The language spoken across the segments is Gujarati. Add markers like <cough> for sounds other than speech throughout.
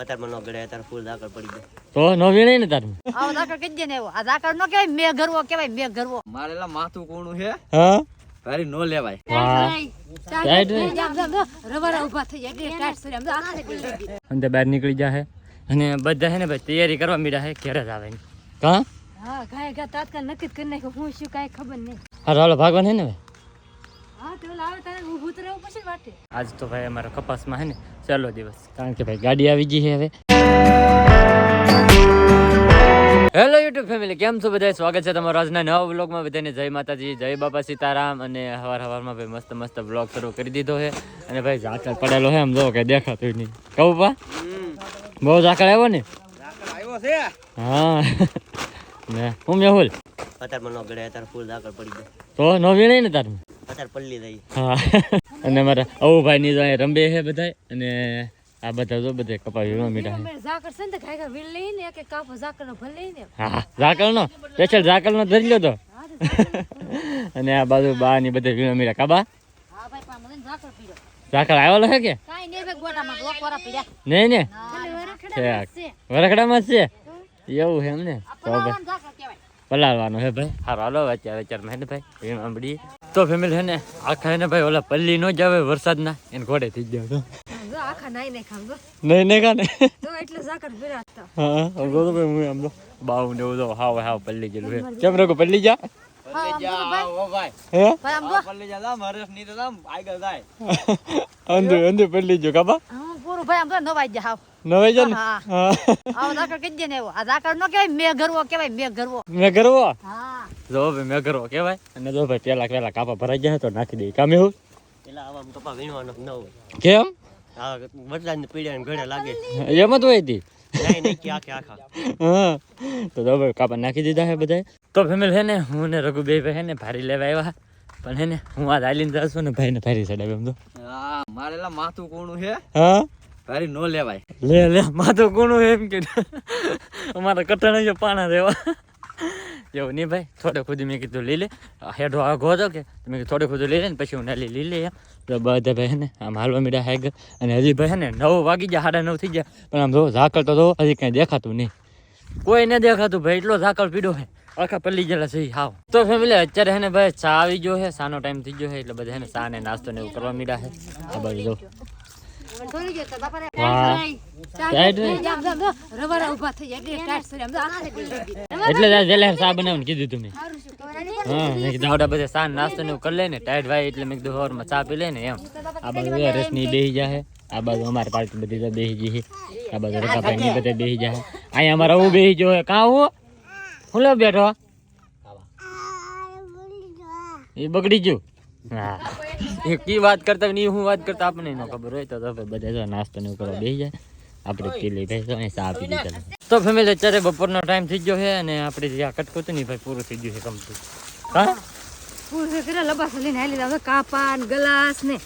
અત્યારમાં નો ગળે અત્યારે ફૂલ ઝાકળ પડી ગયું. તો નો વીણે ને તાર. આવો ઝાકળ કહી દે ને એવો? આ ઝાકળ નો કહેવાય મેં ગરવો કહેવાય મેં ગરવો. મારેલા માથું કોણું છે. હા? તારી નો લેવાય. અંદર બહાર નીકળી જાય અને બધા હે ને ભાઈ તૈયારી કરવા મીડા હે ઘેર જ આવે કા? હા ગાય ગા તાત્કાલ નક્કી કરી નાખ્યું. હું શું કાંઈ ખબર નહીં. હા હાલો ભાગવાનું હે ને ભાઈ? આજ તો ભાઈ અમારા કપાસમાં હે ને ચાલો દિવસ. કારણ કે ભાઈ ગાડી આવી ગઈ છે હવે. હેલો યુટ્યુબ ફેમિલી કેમ છો બધા સ્વાગત છે તમારો આજના નવા વ્લોગમાં બધાને જય માતાજી જય બાપા સીતારામ. અને હવાર હવારમાં ભાઈ મસ્ત મસ્ત વ્લોગ શરૂ કરી દીધો છે. અને ભાઈ ઝાકળ પડેલો છે આમ જો કે દેખાતું નહીં. કહું પા? બહુ ઝાકળ આવ્યો ને? હા. <laughs> ને હું મેહુલ. અત્યારે મને ગળે અત્યારે ફૂલ ઝાકળ પડી ગયો. તો નો વીણે ને તારું? અત્યારે પલ્લી થઈ હા. અને અમારા અવુભાઈ ની જાય રંબે છે બધા અને આ બધા જો બધે કપા વીણો મીઠા. મેં છે ને ખાઈ વીણ લઈને કે કાપ ઝાકર નો ભલે ને. હા ઝાકર નો સ્પેશિયલ ઝાકર નો ધરી લ્યો તો અને આ બાજુ બા ની બધે વીણો મીઠા. કાબા હા ભાઈ પા મને ઝાકર પીડો. ઝાકર આવેલો છે કે? કાઈ ને બે ગોટા માં ગોકોરા પીડ્યા. નહીં ને હા છે. વરખડામાં છે? એવું છે એમ ને? પલાળવાનું હે ભાઈ? હારો હાલો અત્યારે અત્યારમાં હે ને ભાઈ વીણ આંબડી તો ફેમિલી છે ને આખા એને ભાઈ ઓલા પલ્લી નો જ આવે વરસાદના એને ઘોડે થઈ ગયો તો. જો આખા નાઈ નાઈ ખાવ જો. નહીં નહીં કાને તો એટલે ઝાકળ પીડા હતા હા આમ ભાઈ હું આમ તો બાવ ને એવું તો હાવ હાવ પલ્લી ગયેલું કેમ રકો પલ્લી જા? હા આમ જો ભાઈ. ઓ ભાઈ. હે? ભાઈ આમ જો. પલ્લી જા લામ હરસની તો લામ આગળ જાય. અંધુ અંધુ પલ્લી જો કાબા પૂરું ભાઈ આમ તો નવાઈ જા હાવ. નવાઈ જા ને? હા. હા. આવો ઝાકળ કહી દે ને એવો. આ ઝાકળ નો કહેવાય મેં ગરવો કહેવાય મેં ગરવો મેં ગરવો હા. જો ભાઈ મેં કરવો કેવાય અને જો ભાઈ પેલા પેલા કાપા ભરાઈ ગયા તો નાખી દઈ કામ એવું? એટલે આવા કપા વીણવાનો ન હોય. કેમ? આ વરસાદ પીડ્યા ને ગળે લાગે. એમ જ હોય હતી હા. તો જો ભાઈ કાપા નાખી દીધા હે બધા તો ફેમિલી હે ને હું ને ભાઈ હે ને ભારી લેવા આવ્યા. પણ હે ને હું આ હાલીને જાઉં છું ને ભાઈ ને ભારી એમ તો હા મારેલા માથું કોણું છે. હા? ભારી નો લેવાય. લે લે માથું કોણું એમ કે. અમારા કટણ પાણા દેવા. એવું નહીં ભાઈ, થોડે ખુદી મેં કીધું લઈ લે. આ હેઠો આગો હતો કે મેં કીધું થોડે ખુદું લઈ લે ને પછી હું નાલી લઈ લે તો બધા ભાઈ હે ને, આમ હાલવા મીડા હેગ અને હજી ભાઈ હે ને નવ વાગી ગયા, સાડા નવ થઈ ગયા. પણ આમ જો ઝાકળ તો હજી કાંઈ દેખાતું નહીં. કોઈ ન દેખાતું ભાઈ, એટલો ઝાકળ પીડો હે. આખા પલ્લી જેલા છે હાવ. તો ફેમિલી, અત્યારે હે ને ભાઈ, ચા આવી ગયો હે, સાનો ટાઈમ થઈ ગયો છે એટલે બધા હે ને ચા ને નાસ્તો ને એવું કરવા મીડા હે. આ બાજુ જો. એટલે જ ચા બનાવવાનું કીધું તમે? હા મેં કીધું આવડા બધા સાન નાસ્તો ને કરી લે ને ટાઈટ ભાઈ એટલે મેં કીધું સવારમાં ચા પી લે ને એમ આ બાજુ રસની બેહી જાય આ બાજુ અમારી પાર્ટી બધી બેહી ગઈ આ બાજુ રકાભાઈ ની બધા બેસી જાય અહીંયા અમારે હું બેહી ગયો કાં હું હું લે બેઠો એ બગડી ગયું હા. એ કી વાત કરતા ની હું વાત કરતા આપણને ન ખબર હોય તો તો બધા જો નાસ્તો ને કરવા બેહી જાય. આપણે પી લઈ તો ચા પી લીધા તો ફેમિલી અત્યારે બપોરનો ટાઈમ થઈ ગયો છે અને આપણે જે આ કટકો ને ભાઈ પૂરું થઈ ગયું છે કમ્પ્લીટ હા? પૂરું કર્યા લબાસ લઈને આવી લીધા? હવે કાપા ને ગ્લાસ ને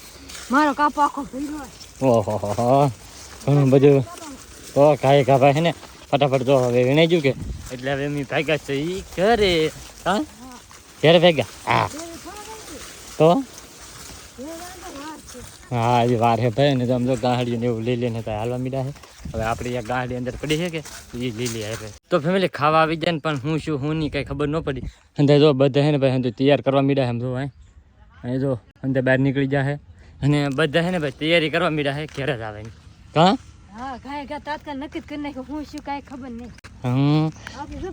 મારો કાપો આખો ભર્યો. ઓહો ઘણું બધું તો કાંઈ કાપા છે ને. ફટાફટ જો હવે વીણાઈ ગયું કે? એટલે હવે એમની ભાગ્યા છે એ ઘરે. હા? ઘરે ભેગા? હા. તો? હા, એ વાર હે ભાઈ ને આમ તો ને એવું લઈ લઈને તો હાલવા મીડા છે હવે આપણે આ ગાહડી અંદર પડી છે કે? એ લઈ લઈએ હવે તો ફેમિલી ખાવા આવી જાય ને, પણ હું શું, હું નહીં, કાંઈ ખબર ન પડી. અંદર જો બધા છે ને ભાઈ અંદર તૈયાર કરવા મીડા છે એમ ભાઈ અહીં જો અંદર બહાર નીકળી જાય અને બધા છે ને ભાઈ, તૈયારી કરવા મીડા છે ઘેર જ આવે હા હા ગાય ગા તાત્કાલ નક્કી કરી નાખ્યું. હું શું કાંઈ ખબર નહીં. હમ.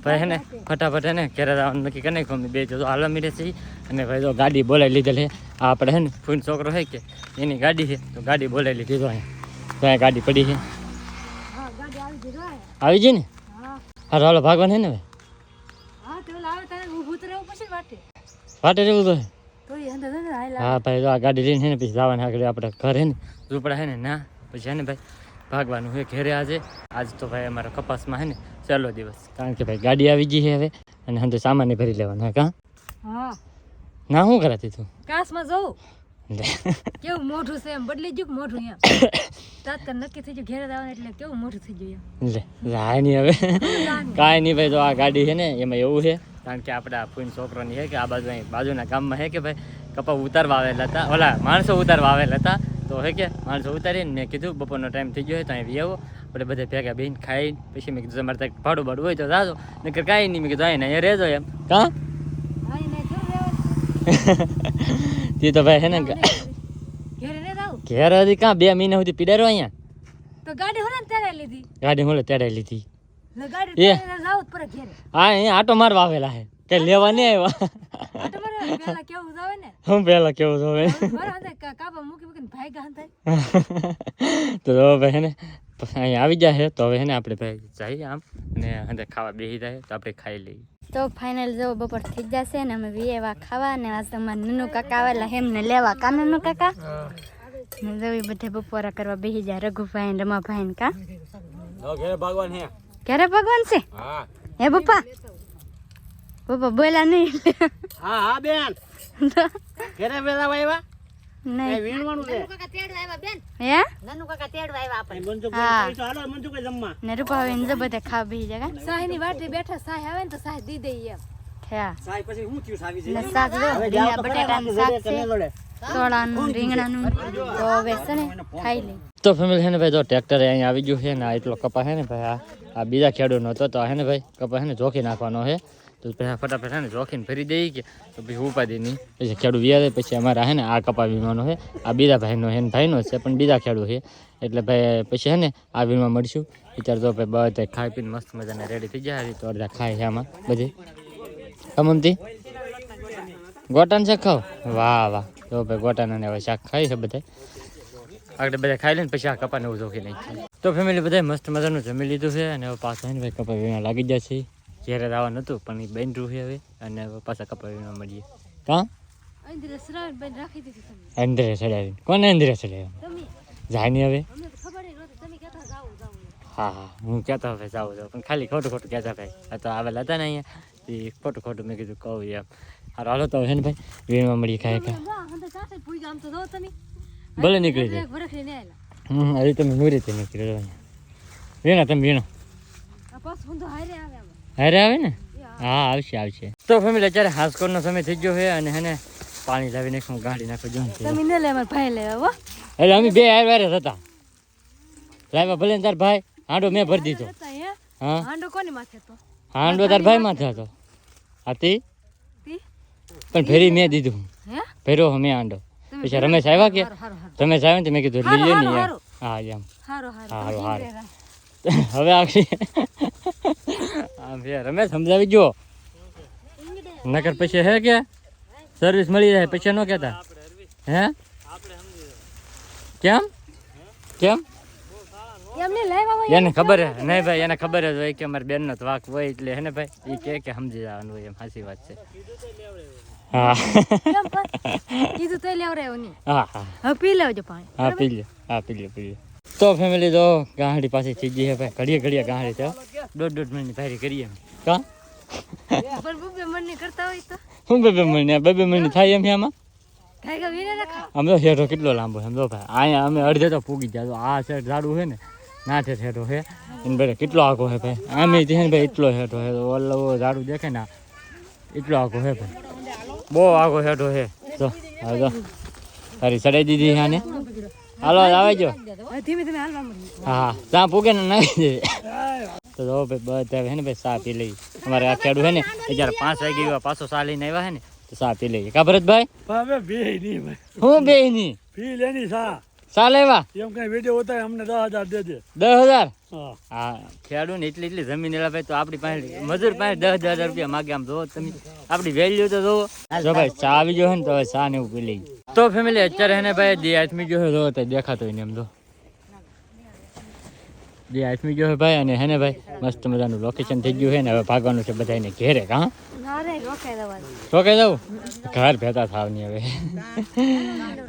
ભાઈ હે ને ફટાફટ હે ને ઘેર આવવાનું નક્કી કરી નાખ્યું. અમે બે જો હાલવા મીડે છે અને ભાઈ જો ગાડી બોલાવી લીધેલ છે આપણે હે ને ફૂન છોકરો છે કે એની ગાડી છે તો ગાડી બોલાવી લીધી તો અહીંયા. તો ગાડી પડી છે આવી જઈ ને? હા. હાલો ભાગવાન હે ને હા રહેવું વાટે. રહેવું તો હા? ભાઈ આ ગાડી લઈને ને પછી જવાના આગળ આપણે ઘર હે ને ઝૂંપડા છે ને ના પછી હે ને ભાઈ ભાગવાનું હોય ઘેરે આજે. આજ તો ભાઈ અમારા કપાસમાં હે ને ચાલો દિવસ. કારણ કે ભાઈ ગાડી આવી ગઈ છે હવે અને અંદર સામાન ય ભરી લેવાના કા? હા. ના શું કરાતી તું? કાશમાં જવું કેવું મોઢું છે એમ? બદલી ગયું મોઢું એમ? તાત્કાલ નક્કી થઈ ગયું ઘેર આવવાનું એટલે કેવું મોઢું થઈ ગયું લે રાય નહીં હવે. કાંઈ નહીં ભાઈ તો આ ગાડી છે ને એમાં એવું છે. કારણ કે આપણા ફૂઈન છોકરાની છે કે આ બાજુ બાજુના ગામમાં છે કે ભાઈ કપા ઉતારવા આવેલા હતા. ઓલા માણસો ઉતારવા આવેલા હતા. તો હે કે માણસો ઉતારીને મેં કીધું બપોરનો ટાઈમ થઈ ગયો હોય તો અહીં આવો. આપણે બધા ભેગા બેન ખાઈ પછી મેં કીધું તમારે ત્યાં ભાડું ભાડું હોય તો જાજો નકર કાંઈ નહીં મેં કીધું આવીને અહીંયા રહેજો એમ. કાં? હા, <laughs> તે તો ભાઈ હે ને ઘેરે. હતી કાં બે મહિના સુધી પીડારો અહીંયા? ગાડી ને ત્યારે લીધી. ગાડી હું તેડાઈ લીધી. એ. હા અહીંયા આટો મારવા આવેલા હે કે લેવા નહીં આવ્યા. હું કેવું. તો ભાઈ હે ને અહીંયા આવી જાય તો હવે હે ને આપણે ભાઈ જઈએ આમ અને અંદર ખાવા બેસી જાય તો આપણે ખાઈ લઈએ. તો ફાઇનલ જો બપોર થઈ જશે ને અમે વિયેવા ખાવા ને આજ તમારે નનુ કાકા આવેલા એમને લેવા. કા નનુ કાકા? ને જો ઈ બધે બપોરા કરવા બેસી જાય રઘુભાઈ ને રમાભાઈ કા? ભગવાન હે ક્યારે ભગવાન છે? હે. હે પપ્પા બોલ્યા નહીં. હા હા બેન. ઘરે વેલા વાયવા? નહીં. વીણવાનું છે? હે? મંજુ હા. તો હાલો મંજુ કોઈ જમવા. ને રૂપાભાઈ ને જો બધે ખાવા બેસી જાય કા? સાહીની વાટે બેઠા સાહી આવે ને તો સાહી દી દઈએ એમ. થયા સાઈ પછી હું થયું સાવી ને શાક જો રીંગણા બટાટાનું શાક છે. સોળાનું રીંગણાનું તો હવે છે ને ખાઈ લઈ તો ફેમિલી છે ને ભાઈ જો ટ્રેક્ટર અહીંયા આવી ગયું છે ને આ એટલો કપા છે ને ભાઈ આ આ બીજા ખેડૂતનો હતો તો હે ને ભાઈ કપા છે ને જોખી નાખવાનો છે. તો ફટાફટ છે ને જોખીને ફરી દઈએ કે તો પછી ઉપાધિ નહીં. પછી ખેડૂત પછી અમારા હે ને આ કપા વીમાનો છે, આ બીજા ભાઈનો ને ભાઈનો છે, પણ બીજા ખેડૂત છે. એટલે ભાઈ પછી ને આ વીમા મળશું. વિચાર તો ભાઈ બધા ખાઈ પીને મસ્ત મજાને રેડી થઈ જાય તો અડધા ખાય છે આમાં બધી. કમમતી ગોટાન શાક ખાવ વાહ વાહ. તો ભાઈ ગોટાના ને હવે શાક ખાઈ છે બધા. આગળ બધા ખાઈ લઈને પછી આ કપાને એવું જોખી નાખીએ. તો ફેમિલી બધા મસ્ત મજાનું જમી લીધું છે અને પાછા ભાઈ કપા વીમા લાગી જશે ઘેરે આવવાનું હતું પણ એ બેન રૂહી હવે અને પાછા કપા મળીએ. કા? અંદરે ચડાવી કોને અંદરે જાય નહીં હવે? હા હા. હું કહેતો હવે જાઉં જાઉં. પણ ખાલી ખોટું ખોટું કહેતા ભાઈ. આ તો આવેલા હતા ને અહીંયા. એ ખોટું ખોટું મેં કીધું કહું એમ. હારો હાલો તો હે ને ભાઈ વીણવા મળીએ ખાય ખા વાહ હંધે કાંઠે પૂઈ ગયા આમ તો જો તમે. ભલે નીકળી જાય. હમ હવે તમે મુરીથી નીકળી વીણા તમે વીણો. પાછું હારે આવે. હારે આવે ને? હા આવશે આવશે. તો ફેમિલી અત્યારે હાસકોરનો સમય થઈ ગયો છે અને હેને પાણી લાવી નાખું ગાડી નાખું જોઉં તમે ન લે મારા ભાઈ લેવા હો. એટલે અમે બે હારે હતા. લાવ્યા ભલે તાર ભાઈ હાંડો મેં ભરી દીધો. હા. હાંડો કોની માથે હતો? હાંડો તાર ભાઈ માથે હતો. હતી. પણ ફેરી મેં દીધું. ફેરો મેં હાંડો. પછી રમેશ આવ્યા કે? રમેશ આવ્યા ને મેં કીધું લઈ લે ને હા એમ હારું હારું. હારું, તમે હારું. ઇન્દ્રે રાખ. હવે આખી હા બે રમેશ સમજાવી જો નકર પછી હે કે? સર્વિસ મળી જાય પછી ન કહેતા. હે? કેમ? કેમ? એમને લેવા હોય એને ખબર હે? નહીં ભાઈ એને ખબર જ હોય કે અમારી બેનનો તો વાક હોય એટલે હે ને ભાઈ? એ કે કે સમજી જવાનું હોય એમ સાચી વાત છે. હા. કેમ પણ કીધું તો લેવરાયો નહીં હા હા. હવે પી લેવજો પાણી. હા પી લે હા પી લે પી લે તો ફેમિલી તો ગાંહડી પાસે થઈ ગઈ હે ભાઈ. ઘડીએ ઘડીએ ગાંહડી તો દોઢ દોઢ મહિને ભારી કરીએ એમ કા? હું બે બે મહિને બે બે મહિને થાય એમ આમાં? આમ તો હેઠો કેટલો લાંબો છે આમ ભાઈ. અહીંયા અમે અડધે તો પૂગી જાય આ છે ઝાડું છે ને નાઠે હેઠો છે. એને ભાઈ કેટલો આગો છે ભાઈ. આમે છે ને ભાઈ એટલો હેઠો છે. તો ઓલો ઝાડું દેખે ને એટલો આગો છે ભાઈ. બહુ આગો હેઠો છે. તો હા તો તારી ચડાઈ દીધી છે આને. હાલો આવે જો ધીમે ધીમે હાલવા હા ત્યાં પૂગે ને નાખી દે તો જો ભાઈ બધા હે ને ભાઈ સા પી લઈ. અમારે આ ખેડૂ છે ને અત્યારે પાંચ વાગે એવા પાછો સા લઈને આવ્યા હે ને તો સા પી લઈએ. કા ભરતભાઈ? બે નહીં ભાઈ. હું બે ની પી લેની સા સા લેવા એમ કઈ વીડિયો હોતા અમને દસ હજાર દે દે. દસ હજાર? હા. ખેડૂત ને એટલી એટલી જમીન એલા ભાઈ તો આપણી પાસે મજૂર પાસે દસ હજાર રૂપિયા માગે. આમ જોવો તમે આપણી વેલ્યુ તો જોવો. જો ભાઈ ચા આવી ગયો ને તો હવે ચા ને એવું પી લઈ તો ફેમિલી અત્યારે એને ભાઈ દે આથમી ગયો તો દેખાતો હોય ને એમ તો દે આઠમી ગયો છે ભાઈ અને હે ને ભાઈ મસ્ત મજાનું લોકેશન થઈ ગયું છે ને હવે ભાગવાનું છે બધાને ઘેરે હા રોકાઈ જાઉં? ઘર ભેતા થાવ નહીં હવે.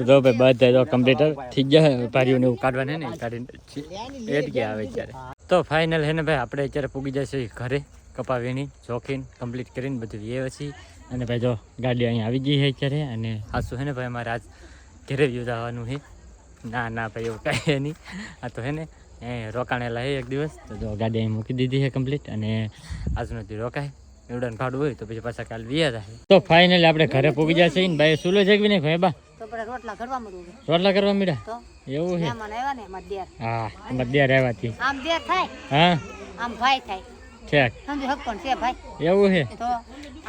જો ભાઈ બધા તો કમ્પ્લીટર થઈ ગયા વેપારીઓને એવું કાઢવાને ને કાઢીને એટ ગયા આવે અત્યારે. તો ફાઇનલ હે ને ભાઈ આપણે અત્યારે પૂગી જશે ઘરે કપા વીણી ચોખીને કમ્પ્લીટ કરીને બધું એ પછી. અને ભાઈ જો ગાડી અહીંયા આવી ગઈ છે અત્યારે અને હાસું હે ને ભાઈ અમારે આજ ઘરે વ્યૂ આવવાનું છે. ના ના ભાઈ એવું કાંઈ નહીં. આ તો હે ને એ રોકાણેલા હે એક દિવસ. તો જો ગાડી અહીં મૂકી દીધી છે કમ્પ્લીટ અને આજનો દી રોકાય. એવડાને ભાડું હોય તો પછી પાછા કાલ વ્યા થાય. તો ફાઇનલી આપણે ઘરે પૂગી જશે ને ભાઈ સુલો છે કે નહીં ભાઈ બા. રોટલા કરવા મીડા એવું છે આવ્યા હા આમ દેર થાય? હા? આમ ભાઈ થાય. ઠેક. સમજો હક છે ભાઈ? એવું છે તો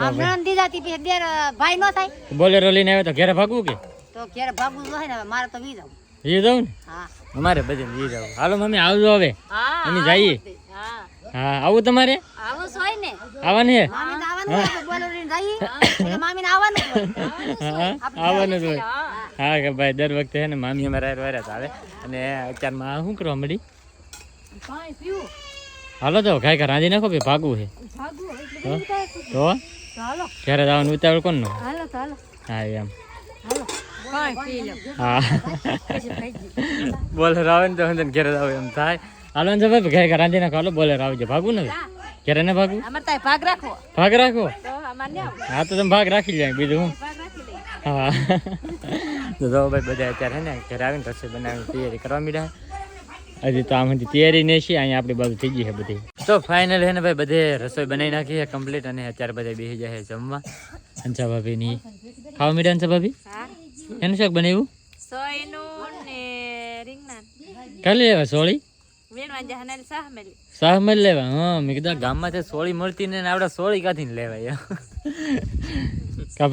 આમ નણંદ દીધાતી પછી ભાઈ નો થાય. બોલેરો લઈને આવે તો ઘરે ભાગવું કે? તો ઘેર ભાગવું ન હોય ને મારે તો વી જાવ. ઈ જાઉં ને? અમારે બધે લઈ જાઉં. હાલો મમ્મી આવજો હવે. અમે જઈએ. હા. હા આવું તમારે? આવું હોય ને. આવવાનું છે? આવવાનું જ હોય. હા કે ભાઈ દર વખતે ને મામી અમારા વાર્યા આવે. અને અત્યારમાં શું કરવા મળી હાલો તો ખાઈ ખા રાંધી નાખો ભાઈ ભાગવું છે. તો? ક્યારે થાય છે. તો? તો હાલો. ઘરે જવાનું ઉતાવળ કોણ નો હાલો તો હાલો. હા એમ. હાલો. હા. બોલે રાવે ને તો ઘરે જાવ એમ થાય. હાલો ને ભાઈ ઘરે રાંધી નાખો હાલો બોલે આવજો. ભાગવું ને ઘેરે ને ભાગવું ભાગ રાખો ભાગ રાખો? આવું. હા તો તમે ભાગ રાખી જાય બીજું હું? હા. તો ભાઈ બધા અત્યારે ને ઘરે આવીને રસોઈ બનાવીને તૈયારી કરવા મીડ્યા. હજી તો આમ હજી તૈયારી નહીં છે અહીંયા આપણી બાજુ થઈ ગઈ છે બધી. તો ફાઇનલ હે ને ભાઈ બધે રસોઈ બનાવી નાખી છે કમ્પ્લીટ અને અત્યારે બધા બેસી જાય જમવા. અંશા ભાભીની ખાવા મીડા અંશા ભાભી એનું શાક બનાવ્યું? સોયનું ને રીંગણા. કાલે લેવા સોળી? વેણવા જહાના શાહ મેલી શાહ મળી લેવા? હા મેં કીધું ગામમાં તે સોળી મળતી ને આપણે સોળી કાથી લેવાય. કા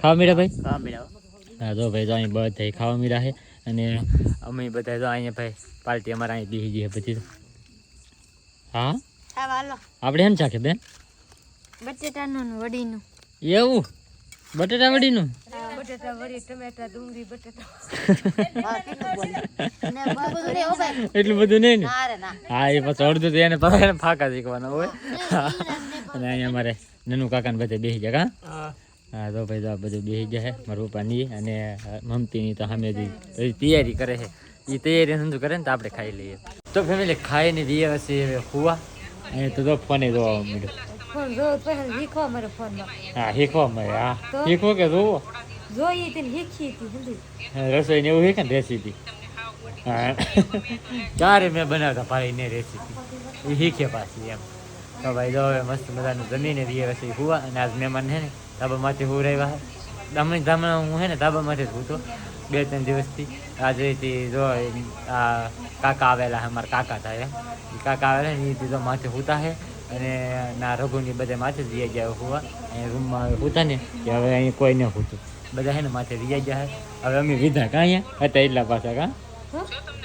ખાવા મીડા ભાઈ? હા મેળા હા તો ભાઈ તો અહીં બધા ખાવા મીરા છે. અને અમે બધા તો અહીંયા ભાઈ પાર્ટી અમારે અહીં બીજી જઈએ બધી હા? આપણે એમ ચાખે બેન? બટેટાનું ને વડીનું. એવું? બટેટા વડીનું? બટેટા વરી ટમેટા ડુંગળી બટેટા. એટલું બધું નહીં ને? ના ના. હા એ પછી અડધું તો એને પાછા એને શીખવાના હોય અને અહીંયા અમારે નનુ કાકાને બધે બેસી જાય કા? હા તો ભાઈ તો આ બધું બેસી જાય મારા પપ્પાની અને મમતીની તો સામે તૈયારી કરે છે. એ તૈયારી સમજુ કરે ને તો આપણે ખાઈ લઈએ. તો ફેમિલી ખાઈને દઈએ હશે હવે અહીંયા તો ફોને જોવા મળ્યો. ફોન જો પછી શીખવા મારે ફોનમાં હા શીખવા મળે હા. શીખવો કે જોવો? જોઈએ તેને શીખી હતી સમજી? રસોઈ ને એવું શીખે ને રેસીપી હા. ક્યારે મેં બનાવતા પાડી ને રેસીપી એ શીખે પાછી એમ. તો ભાઈ જો હવે મસ્ત મજાનું જમીને રહીએ પછી હુવા અને આજ મહેમાન છે ને ધાબામાંથી હું રહ્યા હમણાં ધામણા હું હે ને ધાબામાંથી જ હૂતો બે ત્રણ દિવસથી. આજે થી જો આ કાકા આવેલા હે મારા કાકા થાય કાકા આવેલા ને એ તો માથે હુતા છે અને ના રઘુની બધે માથે જ રહ્યા ગયા હુવા. અહીંયા રૂમમાં હોતા ને કે હવે અહીં કોઈ ન હોતું. બધા હે ને માથે રિયા ગયા હવે અમે વિધા કાં અહીંયા? હતા એટલા પાછા કાં?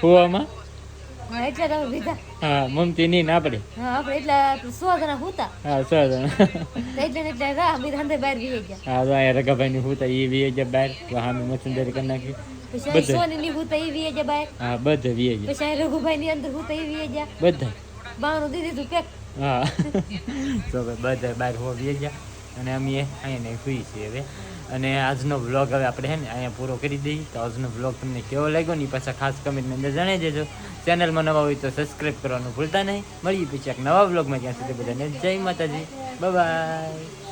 હોવામાં? હા મમતી નહીં ને હા આપણે એટલા સો જણા હતા. હા સો જણા. એટલે એટલે રા બહાર ગઈ ગયા. હા તો અહીંયા રઘાભાઈ ની હુતા એ વીએ જાય બહાર. સામે મસંદરી કરી નાખી. પછી સોની ની હતા એ વી ગયા બહાર. હા બધા વીએ જાય પછી રઘુભાઈ ની અંદર હતા એ વી ગયા. બધા. બાણું દીધી તું પેક. હા. તો બધા બહાર હો વીએ ગયા. અને અમે અહીંયા સુઈ છીએ હવે. અને આજનો વ્લોગ હવે આપણે હે ને અહીંયા પૂરો કરી દઈએ. તો આજનો વ્લોગ તમને કેવો લાગ્યો ને પાછા ખાસ કમેન્ટની અંદર જણાવી દેજો. ચેનલમાં નવા હોય તો સબસ્ક્રાઈબ કરવાનું ભૂલતા નહીં. મળીએ પછી એક નવા વ્લોગમાં જ્યાં સુધી બધાને જય માતાજી. બાય